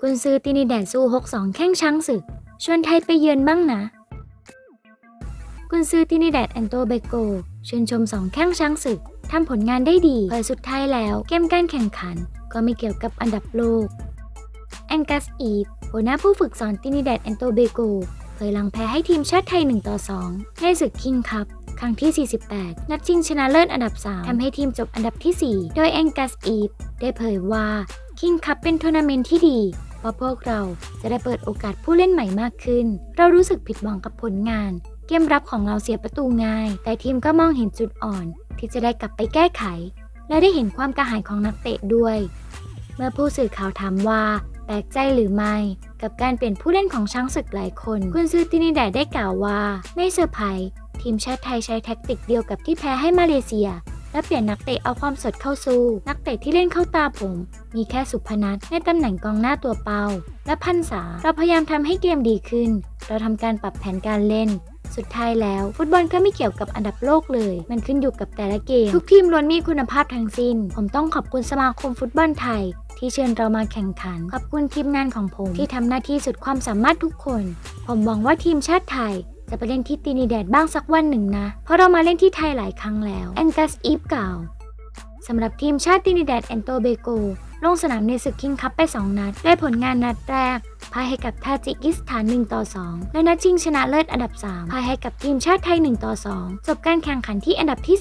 กุนซือตินิแดดสู้6-2 แข้งช้างศึก ชวนไทยไปเยือนบ้างนะ กุนซือตินิแดดแอนโตเบโกชื่นชมสองแข้งช้างศึกทำผลงานได้ดีเผยสุดท้ายแล้วเกมการแข่งขัน ก็ไม่เกี่ยวกับอันดับโลก แองกัสอีฟหัวหน้าผู้ฝึกสอนตินิแดดแอนโตเบโกเผยหลังแพ้ให้ทีมชาติไทย 1 ต่อ 2 ในศึกคิงคัพ ครั้งที่ 48 นัดชิงชนะเลิศอันดับ 3 ทำให้ทีมจบอันดับทีสี่ 4 โดยแองกัสอีฟได้เผยว่าคิงคัพเป็นทัวร์นาเมนต์ที่ดีเพราะพวกเราจะได้เปิดโอกาสผู้เล่นใหม่มากขึ้น เรารู้สึกผิดหวังกับผลงาน เกมรับของเราเสียประตูง่าย แต่ทีมก็มองเห็นจุดอ่อน ที่จะได้กลับไปแก้ไข และได้เห็นความกระหายของนักเตะด้วย เมื่อผู้สื่อข่าวถามว่าแปลกใจหรือไม่ กับการเปลี่ยนผู้เล่นของช้างศึกหลายคน คุณซื้อตินิแดดได้กล่าวว่า ไม่เซอร์ไพรส์ ทีมชาติไทยใช้แท็กติกเดียวกับที่แพ้ให้มาเลเซีย และเปลี่ยนนักเตะเอาความสดเข้าสู้ นักเตะที่เล่นเข้าตาผม มีแค่สุพนัทในตำแหน่งกองหน้าตัวเป้า และพันษาเราพยายามทำให้เกมดีขึ้น เราทำการปรับแผนการเล่นสุดท้ายแล้ว ฟุตบอลก็ไม่เกี่ยวกับอันดับโลกเลย มันขึ้นอยู่กับแต่ละเกม ทุกทีมล้วนมีคุณภาพทั้งสิ้น ผมต้องขอบคุณสมาคมฟุตบอลไทย ที่เชิญเรามาแข่งขัน ขอบคุณทีมงานของผม ที่ทำหน้าที่สุดความสามารถทุกคน ผมหวังว่าทีมชาติไทย จะไปเล่นที่ตินิแดดบ้างสักวันหนึ่งนะ เพราะเรามาเล่นที่ไทยหลายครั้งแล้วแอนกัสอีฟกล่าวสำหรับทีมชาติตินิแดดแอนโตเบโกลงสนามในศึกคิงคัพไป 2 นัด ได้ผลงานนัดแรกพ่ายให้กับทาจิกิสถาน 1 ต่อ 2 และนัดชิงชนะเลิศอันดับ 3พ่ายให้กับทีมชาติไทย 1 ต่อ 2 จบการแข่งขันที่อันดับที่